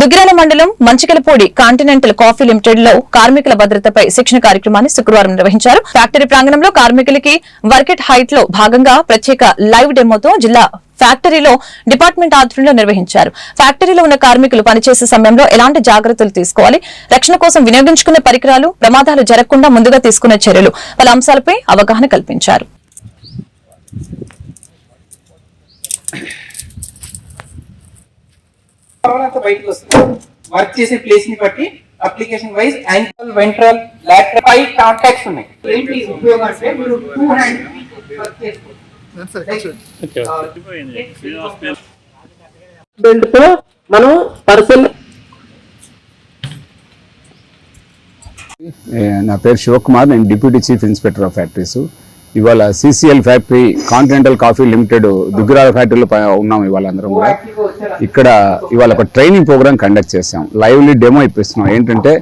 దుగ్గిరాల మండలం Manchikalapudi continental coffee లిమిటెడ్లో కార్మికుల భద్రతపై శిక్షణ కార్యక్రమాన్ని శుక్రవారం నిర్వహించారు. ఫ్యాక్టరీ ప్రాంగణంలో కార్మికులకి వర్కెట్ హైట్లో భాగంగా ప్రత్యేక లైవ్ డెమోతో జిల్లా ఫ్యాక్టరీలో డిపార్ట్మెంట్ ఆధ్వర్యంలో నిర్వహించారు. ఫ్యాక్టరీలో ఉన్న కార్మికులు పనిచేసే సమయంలో ఎలాంటి జాగ్రత్తలు తీసుకోవాలి? రక్షణ కోసం వినియోగించుకునే పరికరాలు ప్రమాదాలు జరగకుండా ముందుగా తీసుకునే చర్యలు పలు అంశాలపై అవగాహన కల్పించారు. అంతా బయటకు వస్తుంది. వర్క్ చేసే ప్లేస్ని బట్టి application wise ankle ventral lateral five contacts ఉన్నాయి. ఏంటి ఉపయోగం అంటే మీరు టూ హ్యాండ్ వర్క్ బెల్ట్తో మనం పర్సన్ నా పేరు శివకుమార్ నేను deputy chief inspector of factories ఇవాళ CCL factory Continental Coffee Limited Duggirala ఫ్యాక్టరీలో ప- ఉన్నాం ఇవాళ అందరం కూడా. ఇక్కడ ఇవాళ ఒక ట్రైనింగ్ ప్రోగ్రామ్ కండక్ట్ చేసాం లైవ్లీ డెమో ఇప్పిస్తున్నాం. ఏంటంటే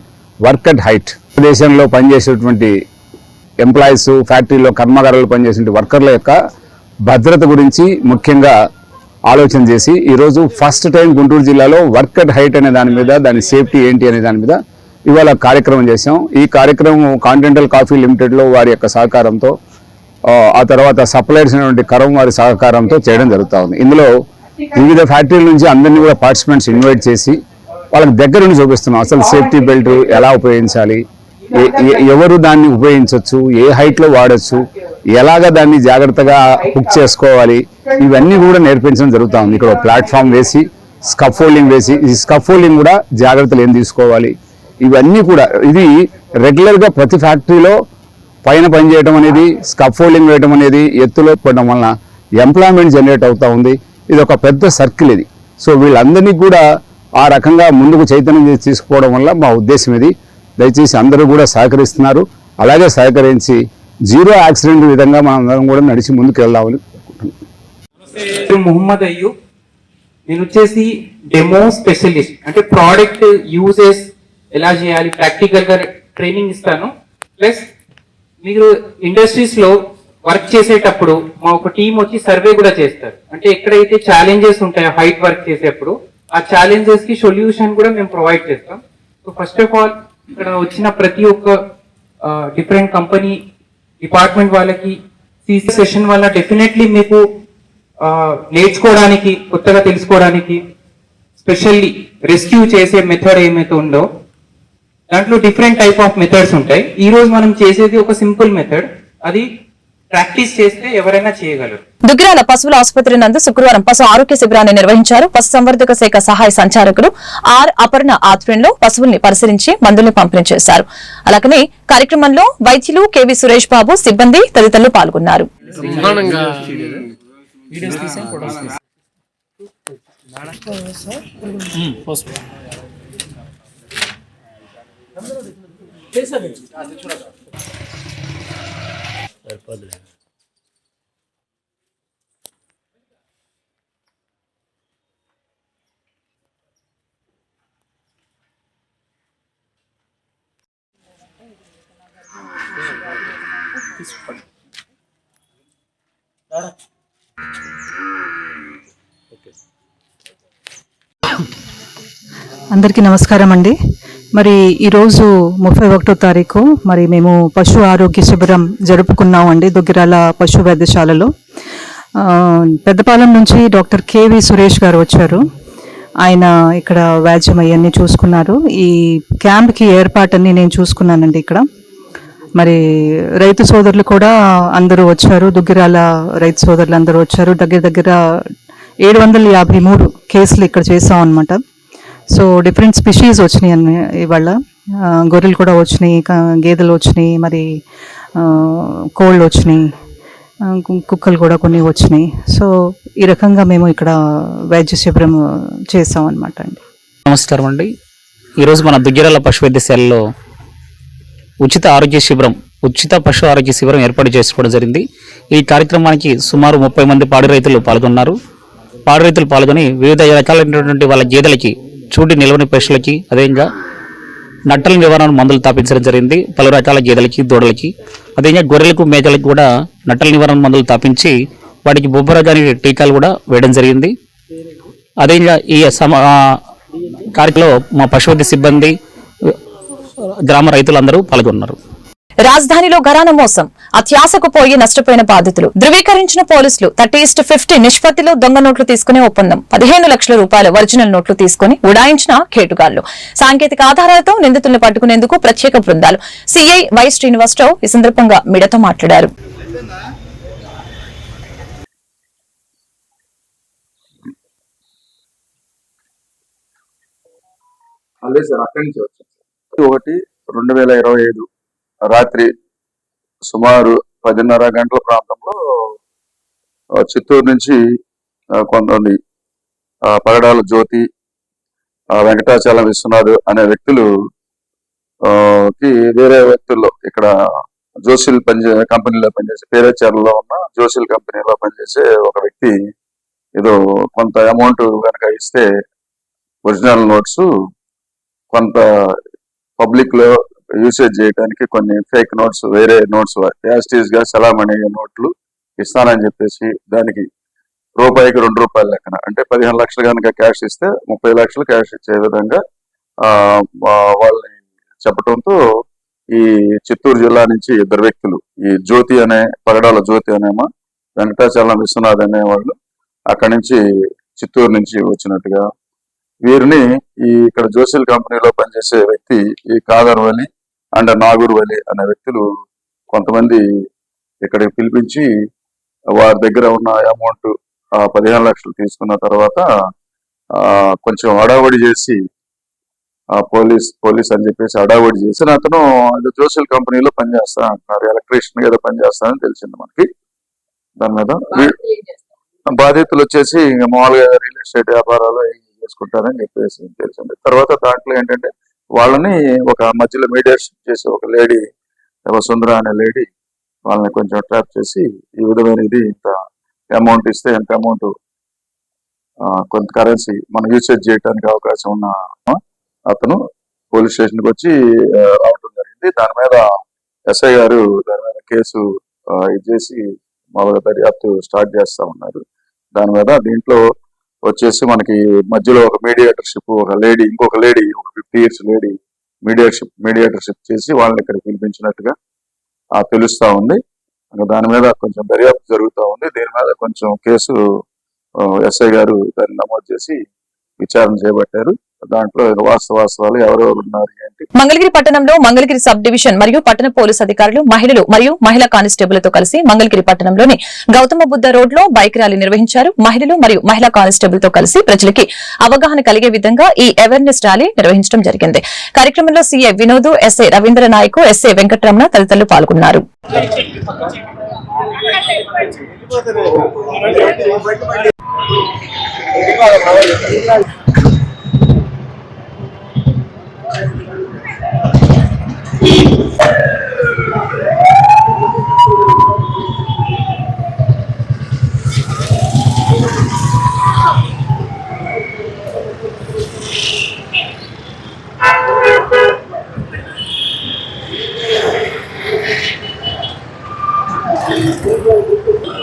వర్క్ అట్ హైట్. దేశంలో పనిచేసేటువంటి ఎంప్లాయీస్ ఫ్యాక్టరీలో కర్మాగారాలు పనిచేసే వర్కర్ల యొక్క భద్రత గురించి ముఖ్యంగా ఆలోచన చేసి ఈరోజు ఫస్ట్ టైం గుంటూరు జిల్లాలో వర్క్ అట్ హైట్ అనే దాని మీద దాని సేఫ్టీ ఏంటి అనే దాని మీద ఇవాళ కార్యక్రమం చేసాం ఈ కార్యక్రమం కాంటినెంటల్ కాఫీ లిమిటెడ్లో వారి యొక్క సహకారంతో ఆ, ఆ తర్వాత సప్లైర్స్ అయినటువంటి కరం వారి సహకారంతో చేయడం జరుగుతూ ఉంది. ఇందులో వివిధ ఫ్యాక్టరీల నుంచి అందరినీ కూడా పార్టిసిపెంట్స్ ఇన్వైట్ చేసి వాళ్ళకి దగ్గర నుండి చూపిస్తున్నాం. అసలు సేఫ్టీ బెల్ట్ ఎలా ఉపయోగించాలి? ఎవరు దాన్ని ఉపయోగించవచ్చు ఏ హైట్లో వాడచ్చు? ఎలాగ దాన్ని జాగ్రత్తగా హుక్ చేసుకోవాలి? ఇవన్నీ కూడా నేర్పించడం జరుగుతా ఉంది. ఇక్కడ ప్లాట్ఫామ్ వేసి స్కఫోల్డింగ్ వేసి ఈ స్కఫోల్డింగ్ కూడా జాగ్రత్తలు ఏం తీసుకోవాలి? ఇవన్నీ కూడా ఇది రెగ్యులర్గా ప్రతి ఫ్యాక్టరీలో పైన పని చేయడం అనేది స్కఫోల్డింగ్ వేయడం అనేది ఎత్తులో పడడం వలన ఎంప్లాయ్మెంట్ జనరేట్ అవుతా ఉంది. ఇది ఒక పెద్ద సర్కిల్ ఇది. సో వీళ్ళందరినీ కూడా ఆ రకంగా ముందుకు చైతన్యం తీసుకోవడం వల్ల మా ఉద్దేశం ఇది. దయచేసి అందరూ కూడా సహకరిస్తున్నారు. అలాగే సహకరించి జీరో యాక్సిడెంట్ విధంగా మనం అందరం కూడా నడిచి ముందుకు వెళ్దామని పేరు మొహమ్మద్ అయ్యూ నేను వచ్చేసి డెమో స్పెషలిస్ట్ అంటే ప్రోడక్ట్ యూజెస్ ఎలా చేయాలి ప్రాక్టికల్గా ట్రైనింగ్ ఇస్తాను. ప్లస్ మీరు ఇండస్ట్రీస్లో వర్క్ చేసేటప్పుడు మా ఒక టీం వచ్చి సర్వే కూడా చేస్తారు. అంటే ఎక్కడైతే ఛాలెంజెస్ ఉంటాయో హైట్ వర్క్ చేసేప్పుడు ఆ ఛాలెంజెస్కి సొల్యూషన్ కూడా మేము ప్రొవైడ్ చేస్తాం. సో ఫస్ట్ ఆఫ్ ఆల్ ఇక్కడ వచ్చిన ప్రతి ఒక్క డిఫరెంట్ కంపెనీ డిపార్ట్మెంట్ వాళ్ళకి సీసీ సెషన్ వల్ల డెఫినెట్లీ మీకు నేర్చుకోవడానికి కొత్తగా తెలుసుకోవడానికి స్పెషల్లీ రెస్క్యూ చేసే మెథడ్ ఏమైతే ఉందో దాంట్లో డిఫరెంట్ టైప్ ఆఫ్ మెథడ్స్ ఉంటాయి. ఈ రోజు మనం చేసేది ఒక సింపుల్ మెథడ్ అది ప్రాక్టీస్ చేస్తే ఎవరైనా చేయగలరు. దుగ్గిరాల పశువుల ఆసుపత్రి నందు శుక్రవారం పశు ఆరోగ్య శిబిరాన్ని నిర్వహించారు పశు సంవర్ధక శాఖ సహాయ సంచాలకుడు ఆర్ అపర్ణ ఆధ్వర్యంలో పశువుల్ని పరిశీలించి మందుల్ని పంపిణీ చేశారు. అలాగనే కార్యక్రమంలో వైద్యులు కెవి సురేష్ బాబు సిబ్బంది తదితరులు పాల్గొన్నారు. అందరికీ నమస్కారం అండి మరి ఈరోజు ముప్పై ఒకటో తారీఖు. మరి మేము పశు ఆరోగ్య శిబిరం జరుపుకున్నాం అండి దుగ్గిరాల పశు వైద్యశాలలో. పెద్దపాలెం నుంచి డాక్టర్ కేవి సురేష్ గారు వచ్చారు. ఆయన ఇక్కడ వ్యాజ్యం అవన్నీ చూసుకున్నారు. ఈ క్యాంప్కి ఏర్పాటన్ని నేను చూసుకున్నానండి ఇక్కడ. మరి రైతు సోదరులు కూడా అందరూ వచ్చారు. దుగ్గిరాల రైతు సోదరులు అందరూ వచ్చారు. దగ్గర దగ్గర ఏడు వందల యాభై మూడు కేసులు ఇక్కడ చేసాం అనమాట సో డిఫరెంట్ స్పెషీస్ వచ్చినాయి అన్ని ఇవాళ. గొర్రెలు కూడా వచ్చినాయి గేదెలు వచ్చినాయి మరి కోళ్ళు వచ్చినాయి కు- కుక్కలు కూడా కొన్ని వచ్చినాయి. సో ఈ రకంగా మేము ఇక్కడ వైద్య శిబిరం చేసాం అనమాట అండి. నమస్కారం అండి. ఈరోజు మన దుగ్గిరాల పశు వైద్యశాలలో ఉచిత ఆరోగ్య శిబిరం ఉచిత పశు ఆరోగ్య శిబిరం ఏర్పాటు చేసుకోవడం జరిగింది. ఈ కార్యక్రమానికి సుమారు ముప్పై మంది పాడి రైతులు పాల్గొన్నారు. పాడి రైతులు పాల్గొని వివిధ రకాలైనటువంటి వాళ్ళ గేదెలకి చూటి నిలవని పశువులకి అదేవిధంగా నట్టల నివారణ మందులు తాపించడం జరిగింది. పలు రకాల గేదెలకి దూడలకి అదేవిధంగా గొర్రెలకు మేకలకు కూడా నట్టల నివారణ మందులు తాపించి వాటికి బొబ్బరగాని టీకాలు కూడా వేయడం జరిగింది. అదేవిధంగా ఈ సమ కార్యక్రమంలో మా పశువైద్య సిబ్బంది గ్రామ రైతులందరూ పాల్గొన్నారు. రాజధానిలో ఘరాన మోసం అత్యాశకు పోయి నష్టపోయిన బాధితులు. ధృవీకరించిన పోలీసులు థర్టీ ఇస్ట్ ఫిఫ్టీ నిష్పత్తిలో దొంగ నోట్లు తీసుకునే ఒప్పందం. పదిహేను లక్షల రూపాయల ఒరిజినల్ నోట్లు తీసుకుని ఉడాయించిన కేటుగాళ్ళు. సాంకేతిక ఆధారాలతో నిందితులను పట్టుకునేందుకు ప్రత్యేక బృందాలు. సీఐ వై శ్రీనివాసరావు ఈ సందర్భంగా మీడియాతో మాట్లాడారు. ఒకటి రెండు వేల ఇరవై ఐదు. రాత్రి సుమారు పదిన్నర గంటల ప్రాంతంలో చిత్తూరు నుంచి కొంతమంది పగడాల జ్యోతి వెంకటాచలం విశ్వనాథ్ అనే వ్యక్తులు కి వేరే వ్యక్తుల్లో ఇక్కడ జోషిల్ పనిచే కంపెనీలో పనిచేసే పేరేచర్లలో ఉన్న జోషిల్ కంపెనీలో పనిచేసే ఒక వ్యక్తి ఏదో కొంత అమౌంట్ కనుక ఇస్తే ఒరిజినల్ నోట్స్ కొంత పబ్లిక్లో యూసేజ్ చేయడానికి కొన్ని ఫేక్ నోట్స్ వేరే నోట్స్ యాస్టీస్గా సలామణి నోట్లు ఇస్తానని చెప్పేసి దానికి రూపాయికి రెండు రూపాయల లెక్కన అంటే పదిహేను లక్షలు కనుక క్యాష్ ఇస్తే ముప్పై లక్షలు క్యాష్ ఇచ్చే విధంగా ఆ వాళ్ళని చెప్పడంతో ఈ చిత్తూరు జిల్లా నుంచి ఇద్దరు వ్యక్తులు ఈ జ్యోతి అనే పగడాల జ్యోతి అనేమో వెంకటాచలం విశ్వనాథ్ అనేవాళ్ళు అక్కడి నుంచి చిత్తూరు నుంచి వచ్చినట్టుగా వీరిని ఈ ఇక్కడ జోసిల్ కంపెనీలో పనిచేసే వ్యక్తి ఈ కాదర్వలి అండ్ నాగూర్ వలి అనే వ్యక్తులు కొంతమంది ఇక్కడికి పిలిపించి వారి దగ్గర ఉన్న అమౌంట్ ఆ పదిహేను లక్షలు తీసుకున్న తర్వాత కొంచెం హడావడి చేసి ఆ పోలీస్ పోలీస్ అని చెప్పేసి హడావడి చేసి అతను జోసిల్ కంపెనీలో పనిచేస్తా అంటున్నారు. ఎలక్ట్రీషియన్ ఏదో పనిచేస్తానని తెలిసింది మనకి. దాని మీద బాధితులు వచ్చేసి ఇంకా మామూలుగా రియల్ ఎస్టేట్ వ్యాపారాలు చేసుకుంటారని చెప్పేసి తెలిసింది. తర్వాత దాంట్లో ఏంటంటే వాళ్ళని ఒక మధ్యలో మీడియేషన్ చేసి ఒక లేడీ సుందర అనే లేడీ వాళ్ళని కొంచెం అట్రాక్ట్ చేసి ఈ విధమైన ఇది ఇంత అమౌంట్ ఇస్తే ఎంత అమౌంట్ కొంత కరెన్సీ మనం యూసేజ్ చేయడానికి అవకాశం ఉన్న అతను పోలీస్ స్టేషన్కి వచ్చి రావడం జరిగింది. దాని మీద ఎస్ఐ గారు దాని మీద కేసు ఇది చేసి మామూలుగా దర్యాప్తు స్టార్ట్ చేస్తా ఉన్నారు. దాని మీద దీంట్లో వచ్చేసి మనకి మధ్యలో ఒక మీడియేటర్షిప్ ఒక లేడీ ఇంకొక లేడీ ఒక fifty years lady mediatorship mediatorship చేసి వాళ్ళని ఇక్కడ పిలిపించినట్టుగా ఆ తెలుస్తా ఉంది. దాని మీద కొంచెం దర్యాప్తు జరుగుతూ ఉంది. దీని మీద కొంచెం కేసు ఎస్ఐ గారు దాన్ని నమోదు చేసి విచారణ చేపట్టారు. దాంట్లో వాస్తవాస్తవాలు ఎవరెవరు ఉన్నారు ఏంటి? మంగళగిరి పట్టణంలో మంగళగిరి సబ్ డివిజన్ మరియు పట్టణ పోలీసు అధికారులు మహిళలు మరియు మహిళా కానిస్టేబుల్తో కలిసి మంగళగిరి పట్టణంలోని గౌతమ బుద్ధ రోడ్లో బైక్ ర్యాలీ నిర్వహించారు. మహిళలు మరియు మహిళా కానిస్టేబుల్తో కలిసి ప్రజలకి అవగాహన కలిగే విధంగా ఈ అవేర్నెస్ ర్యాలీ నిర్వహించడం జరిగింది. కార్యక్రమంలో CI Vinod SI Ravindra Nayak SI Venkataramana తదితరులు పాల్గొన్నారు.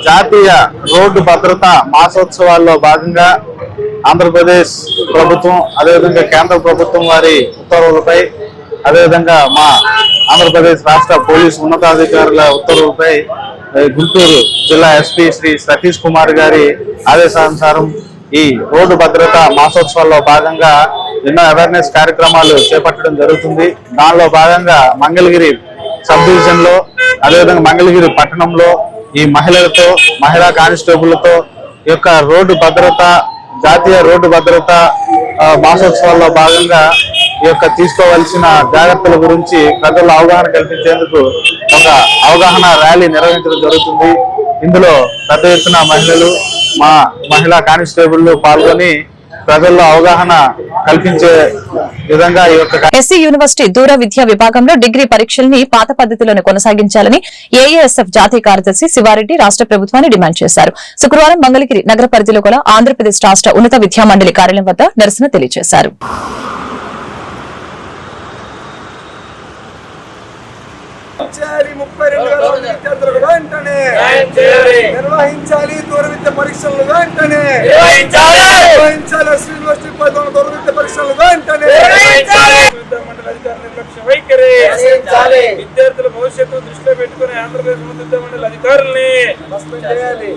జాతీయ రోడ్డు భద్రత మాసోత్సవాల్లో భాగంగా ఆంధ్రప్రదేశ్ ప్రభుత్వం అదేవిధంగా కేంద్ర ప్రభుత్వం వారి ఉత్తర్వులపై అదేవిధంగా మా ఆంధ్రప్రదేశ్ రాష్ట్ర పోలీసు ఉన్నతాధికారుల ఉత్తర్వులపై గుంటూరు జిల్లా ఎస్పీ శ్రీ సతీష్ కుమార్ గారి ఆదేశానుసారం ఈ రోడ్డు భద్రత మాసోత్సవాల్లో భాగంగా ఎన్నో అవేర్నెస్ కార్యక్రమాలు చేపట్టడం జరుగుతుంది. దానిలో భాగంగా మంగళగిరి సబ్ డివిజన్లో అదేవిధంగా మంగళగిరి పట్టణంలో ఈ మహిళలతో మహిళా కానిస్టేబుల్తో ఈ యొక్క రోడ్డు భద్రత జాతీయ రోడ్డు భద్రత మాసోత్సవాల్లో భాగంగా ఈ యొక్క తీసుకోవాల్సిన జాగ్రత్తల గురించి ప్రజల్లో అవగాహన కల్పించేందుకు ఒక అవగాహన ర్యాలీ నిర్వహించడం జరుగుతుంది. ఇందులో పెద్ద ఎత్తున మహిళలు మా మహిళా కానిస్టేబుల్లు పాల్గొని ప్రజల్లో అవగాహన కల్పించే విధంగా ఈ యొక్క ఎస్సీ యూనివర్సిటీ దూర విద్యా విభాగంలో డిగ్రీ పరీక్షల్ని పాత పద్ధతిలోనే కొనసాగించాలని ఏఏఎస్ఎఫ్ జాతీయ కార్యదర్శి శివారెడ్డి రాష్ట్ర ప్రభుత్వాన్ని డిమాండ్ చేశారు. శుక్రవారం మంగళగిరి నగర పరిధిలో గల ఆంధ్రప్రదేశ్ రాష్ట్ర ఉన్నత విద్యా మండలి కార్యాలయం వద్ద నిరసన తెలియజేశారు. చేయాలి ముప్పై రెండు వేల మంది విద్యార్థులకు వెంటనే నిర్వహించాలి. దూర విద్య పరీక్షలు వెంటనే నిర్వహించాలి. ఎస్వి యూనివర్సిటీ పదకొండు దూర విద్య పరీక్షలు వెంటనే విద్యార్థుల భవిష్యత్తు దృష్టిలో పెట్టుకుని ఆంధ్రప్రదేశ్ విద్యామండలి అధికారుల్ని సస్పెండ్ చేయాలి.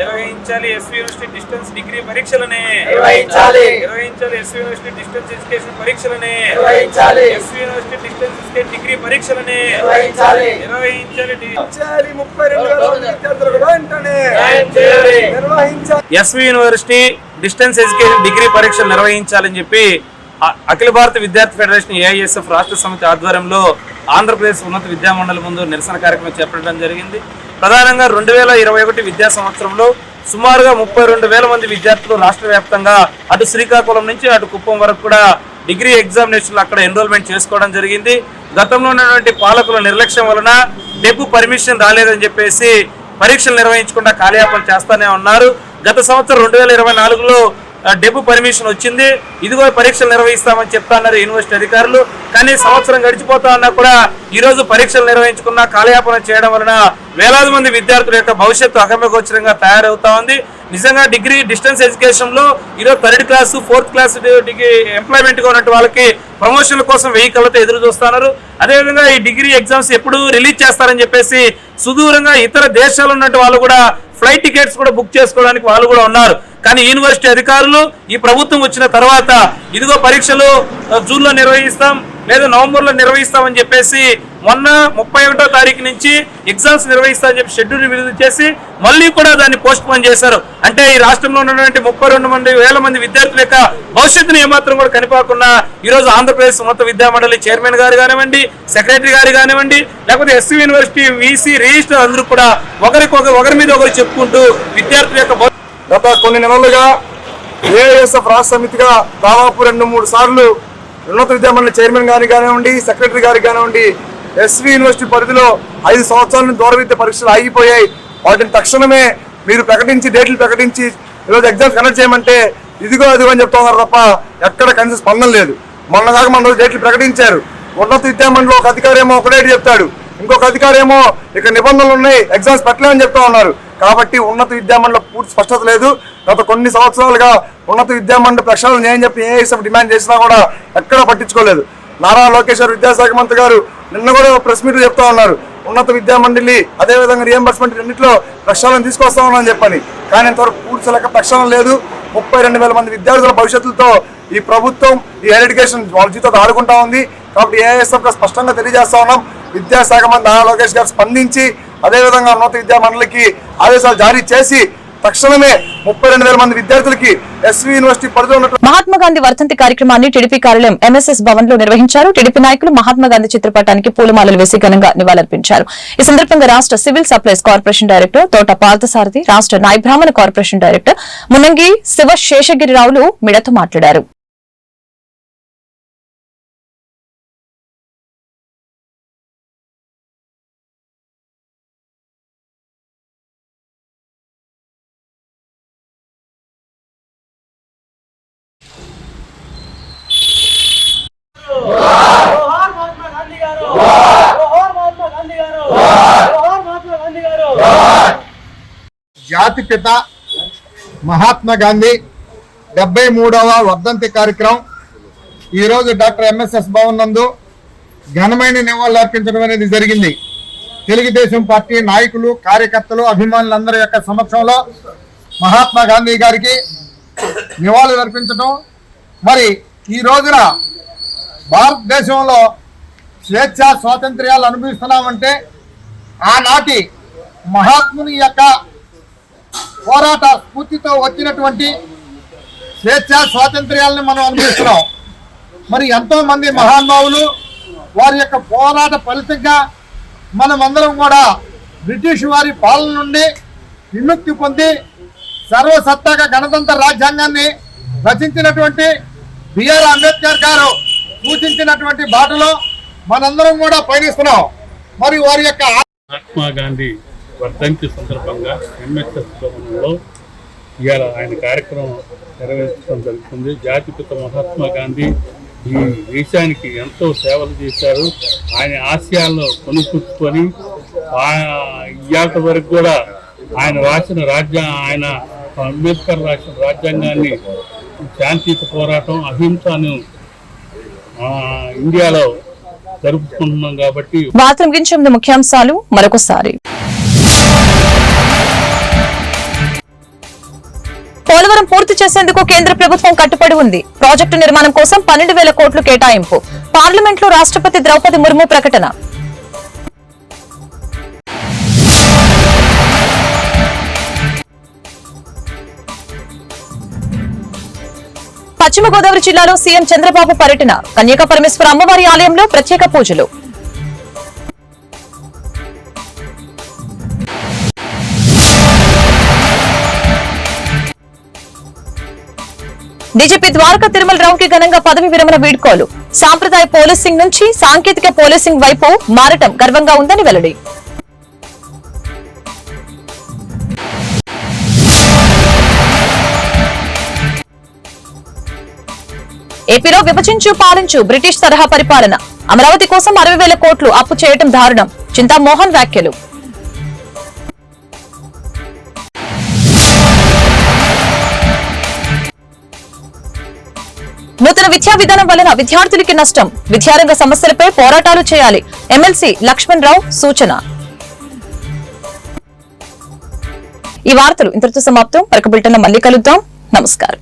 నిర్వహించాలి ఎస్వి యూనివర్సిటీ డిస్టెన్స్ డిగ్రీ పరీక్షలని. నిర్వహించాలి. నిర్వహించాలి ఎస్వి యూనివర్సిటీ డిస్టెన్స్ ఎడ్యుకేషన్ పరీక్షలని. నిర్వహించాలి. SV university distance education degree పరీక్షలని. నిర్వహించాలి. నిర్వహించాలి ముప్పై రెండు వేల మంది విద్యార్థులకు వెంటనే నిర్వహించాలి. SV university distance education degree పరీక్షలు నిర్వహించాలని చెప్పి అఖిల భారత విద్యార్థి ఫెడరేషన్ ఏఐఎస్ఎఫ్ రాష్ట్ర సమితి ఆధ్వర్యంలో ఆంధ్రప్రదేశ్ ఉన్నత విద్యా మండలి ముందు నిరసన కార్యక్రమం చేపట్టడం జరిగింది. ప్రధానంగా రెండు వేల ఇరవై ఒకటి విద్యా సంవత్సరంలో సుమారుగా ముప్పై రెండు వేల మంది విద్యార్థులు రాష్ట్ర వ్యాప్తంగా అటు శ్రీకాకుళం నుంచి అటు కుప్పం వరకు కూడా డిగ్రీ ఎగ్జామినేషన్లు అక్కడ ఎన్రోల్మెంట్ చేసుకోవడం జరిగింది. గతంలో ఉన్నటువంటి పాలకుల నిర్లక్ష్యం వలన డెబ్బు పర్మిషన్ రాలేదని చెప్పేసి పరీక్షలు నిర్వహించకుండా కాలయాపన చేస్తానే ఉన్నారు. గత సంవత్సరం రెండు వేల ఇరవై నాలుగులో డెబు పర్మిషన్ వచ్చింది. ఇదిగో పరీక్షలు నిర్వహిస్తామని చెప్తాన్నారు యూనివర్సిటీ అధికారులు. కానీ సంవత్సరం గడిచిపోతా ఉన్నా కూడా ఈరోజు పరీక్షలు నిర్వహించుకున్న కాలయాపన చేయడం వలన వేలాది మంది విద్యార్థుల యొక్క భవిష్యత్తు అగమ్యగోచరంగా తయారవుతా ఉంది. నిజంగా డిగ్రీ డిస్టెన్స్ ఎడ్యుకేషన్లో ఈరోజు third class fourth class degree ఎంప్లాయ్మెంట్గా ఉన్నట్టు వాళ్ళకి ప్రమోషన్ల కోసం వెయ్యి కళ్ళతో ఎదురు చూస్తున్నారు అదేవిధంగా ఈ డిగ్రీ ఎగ్జామ్స్ ఎప్పుడు రిలీజ్ చేస్తారని చెప్పేసి సుదూరంగా ఇతర దేశాలు ఉన్నట్టు వాళ్ళు కూడా ఫ్లైట్ టికెట్స్ కూడా బుక్ చేసుకోవడానికి వాళ్ళు కూడా ఉన్నారు. కానీ యూనివర్సిటీ అధికారులు ఈ ప్రభుత్వం వచ్చిన తర్వాత ఇదిగో పరీక్షలు జూన్లో నిర్వహిస్తాం లేదా నవంబర్లో నిర్వహిస్తామని చెప్పేసి మొన్న ముప్పై ఒకటో తారీఖు నుంచి ఎగ్జామ్స్ నిర్వహిస్తామని చెప్పి షెడ్యూల్ విడుదల చేసి మళ్ళీ కూడా దాన్ని పోస్ట్ పోన్ చేశారు. అంటే ఈ రాష్ట్రంలో ఉన్నటువంటి ముప్పై రెండు మంది వేల మంది విద్యార్థుల యొక్క భవిష్యత్తును ఏమాత్రం కూడా కనిపాకుండా ఈరోజు ఆంధ్రప్రదేశ్ ఉన్నత విద్యా మండలి చైర్మన్ గారు కానివ్వండి సెక్రటరీ గారు కానివ్వండి లేకపోతే ఎస్సీ యూనివర్సిటీ వీసీ రిజిస్టర్ అందరూ కూడా ఒకరికొకరు ఒకరి మీద ఒకరు చెప్పుకుంటూ విద్యార్థుల యొక్క గత కొన్ని నెలలుగా ఏఎస్ఎఫ్ రాష్ట్ర సమితిగా దాదాపు రెండు మూడు సార్లు ఉన్నత విద్యామండలి చైర్మన్ గారి కానివ్వండి సెక్రటరీ గారికి కానివ్వండి ఎస్వి యూనివర్సిటీ పరిధిలో ఐదు సంవత్సరాల నుంచి దూర విద్య పరీక్షలు ఆగిపోయాయి. వాటిని తక్షణమే మీరు ప్రకటించి డేట్లు ప్రకటించి ఈరోజు ఎగ్జామ్స్ కండక్ట్ చేయమంటే ఇదిగో అదిగో అని చెప్తా ఉన్నారు తప్ప ఎక్కడ కనీసం స్పందన లేదు. మొన్నదాకా మన రోజు డేట్లు ప్రకటించారు. ఉన్నత విద్యామండలి ఒక అధికారి ఏమో ఒక డేట్ చెప్తాడు. ఇంకొక అధికారి ఏమో ఇక నిబంధనలు ఉన్నాయి ఎగ్జామ్స్ పెట్టలేమని చెప్తా ఉన్నారు. కాబట్టి ఉన్నత విద్యామండలి పూర్తి స్పష్టత లేదు. గత కొన్ని సంవత్సరాలుగా ఉన్నత విద్యామండలి ప్రక్షాళన చేయని చెప్పి ఏఐఎస్ఎఫ్ డిమాండ్ చేసినా కూడా ఎక్కడా పట్టించుకోలేదు. నారా లోకేశ్వర్ విద్యాశాఖ మంత్రి గారు నిన్న కూడా ప్రెస్ మీట్ చెప్తా ఉన్నారు. ఉన్నత విద్యామండలి అదేవిధంగా రియంబర్స్మెంట్ రెండింటిలో ప్రక్షాళన తీసుకొస్తామని చెప్పని. కానీ ఇంతవరకు పూర్తి లెక్క ప్రక్షాళన లేదు. ముప్పై రెండు వేల మంది విద్యార్థుల భవిష్యత్తులతో ఈ ప్రభుత్వం ఈ హైర్ ఎడ్యుకేషన్ వాళ్ళ జీవితాలు ఆడుకుంటా ఉంది. కాబట్టి ఏఎస్ఎఫ్ స్పష్టంగా తెలియజేస్తా ఉన్నాం. విద్యాశాఖ మంత్రి నారా లోకేష్ గారు స్పందించి అదేవిధంగా ఉన్నత విద్యా మండలికి ఆదేశాలు జారీ చేసి తక్షణమే ముప్పై రెండు వేల మంది విద్యార్థులకి ఎస్వి యూనివర్సిటీ పరిధిలో మహాత్మా గాంధీ వర్ధంతి కార్యక్రమాన్ని టీడీపీ కార్యాలయం ఎంఎస్ఎస్ భవన్లో నిర్వహించారు. టీడీపీ నాయకులు మహాత్మా గాంధీ చిత్రపటానికి పూలమాలలు వేసి ఘనంగా నివాళులర్పించారు. ఈ సందర్భంగా రాష్ట్ర civil supplies corporation director Thota Parthasarathi రాష్ట్ర నాయబ్రాహ్మణ కార్పొరేషన్ డైరెక్టర్ మున్నంగి శివ శేషగిరిరావులు మిడతో మాట్లాడారు. జాతిపిత మహాత్మా గాంధీ డెబ్బై మూడవ వర్ధంతి కార్యక్రమం. ఈరోజు డాక్టర్ ఎంఎస్ఎస్ భవన్ నందు ఘనమైన నివాళులు అర్పించడం అనేది జరిగింది. తెలుగుదేశం పార్టీ నాయకులు కార్యకర్తలు అభిమానులందరి యొక్క సమక్షంలో మహాత్మా గాంధీ గారికి నివాళులు అర్పించడం మరి ఈ రోజున భారతదేశంలో స్వేచ్ఛ స్వాతంత్ర్యాలు అనుభవిస్తున్నామంటే ఆనాటి మహాత్ముని యొక్క పోరాట స్ఫూర్తితో వచ్చినటువంటి స్వేచ్ఛ స్వాతంత్ర్యాలను మనం అనుభవిస్తున్నాం. మరి ఎంతో మంది మహానుభావులు వారి యొక్క పోరాట ఫలితంగా మనమందరం కూడా బ్రిటిష్ వారి పాలన నుండి విముక్తి పొంది సర్వసత్తాక గణతంత్ర రాజ్యాంగాన్ని రచించినటువంటి బిఆర్ అంబేద్కర్ గారు సూచించినటువంటి బాటలో మనందరం కూడా పయనిస్తున్నాం. మరి వారి యొక్క మహాత్మా గాంధీ వర్ధంతి సందర్భంగా ఎంఎస్ఎస్ భవనంలో ఇవాళ ఆయన కార్యక్రమం నెరవేర్చడం జరుగుతుంది. జాతిపిత మహాత్మా గాంధీ ఈ దేశానికి ఎంతో సేవలు చేశారు. ఆయన ఆశయాల్లో కొనుక్కుంచుకొని ఇవాళ వరకు కూడా ఆయన రాసిన రాజ్యా ఆయన అంబేద్కర్ రాసిన రాజ్యాంగాన్ని శాంతియుత పోరాటం అహింసను ఇండియాలో జరుపుకుంటున్నాం కాబట్టి వార్తలు గురించి ముఖ్యాంశాలు మరొకసారి. పోలవరం పూర్తి చేసేందుకు కేంద్ర ప్రభుత్వం కట్టుబడి ఉంది. ప్రాజెక్టు నిర్మాణం కోసం పన్నెండు వేల కోట్లు కేటాయింపు. పార్లమెంట్లో రాష్ట్రపతి ద్రౌపది ముర్ము ప్రకటన. పశ్చిమ గోదావరి జిల్లాలో సీఎం చంద్రబాబు పర్యటన. కన్యాకపరమేశ్వర అమ్మవారి ఆలయంలో ప్రత్యేక పూజలు. డీజీపీ ద్వారకా తిరుమల రావు కి ఘనంగా పదవి విరమణ వీడ్కోలు. సాంప్రదాయ పోలీసింగ్ నుంచి సాంకేతిక పోలీసింగ్ వైపు మారటం గర్వంగా ఉందని వెల్లడి. ఏపీలో విభజించు పాలించు బ్రిటిష్ తరహా పరిపాలన. అమరావతి కోసం అరవై వేల కోట్లు అప్పు చేయడం దారుణం. చింతామోహన్ వ్యాఖ్యలు. విద్యా విధానం వలన విద్యార్థులకి నష్టం. విద్యారంగ సమస్యలపై పోరాటాలు చేయాలి. ఎమ్మెల్సీ లక్ష్మణ్ రావు సూచన. ఈ వార్తలు ఇంతటితో సమాప్తం. మరొక బులెటిన్లో మళ్ళీ కలుద్దాం. నమస్కారం.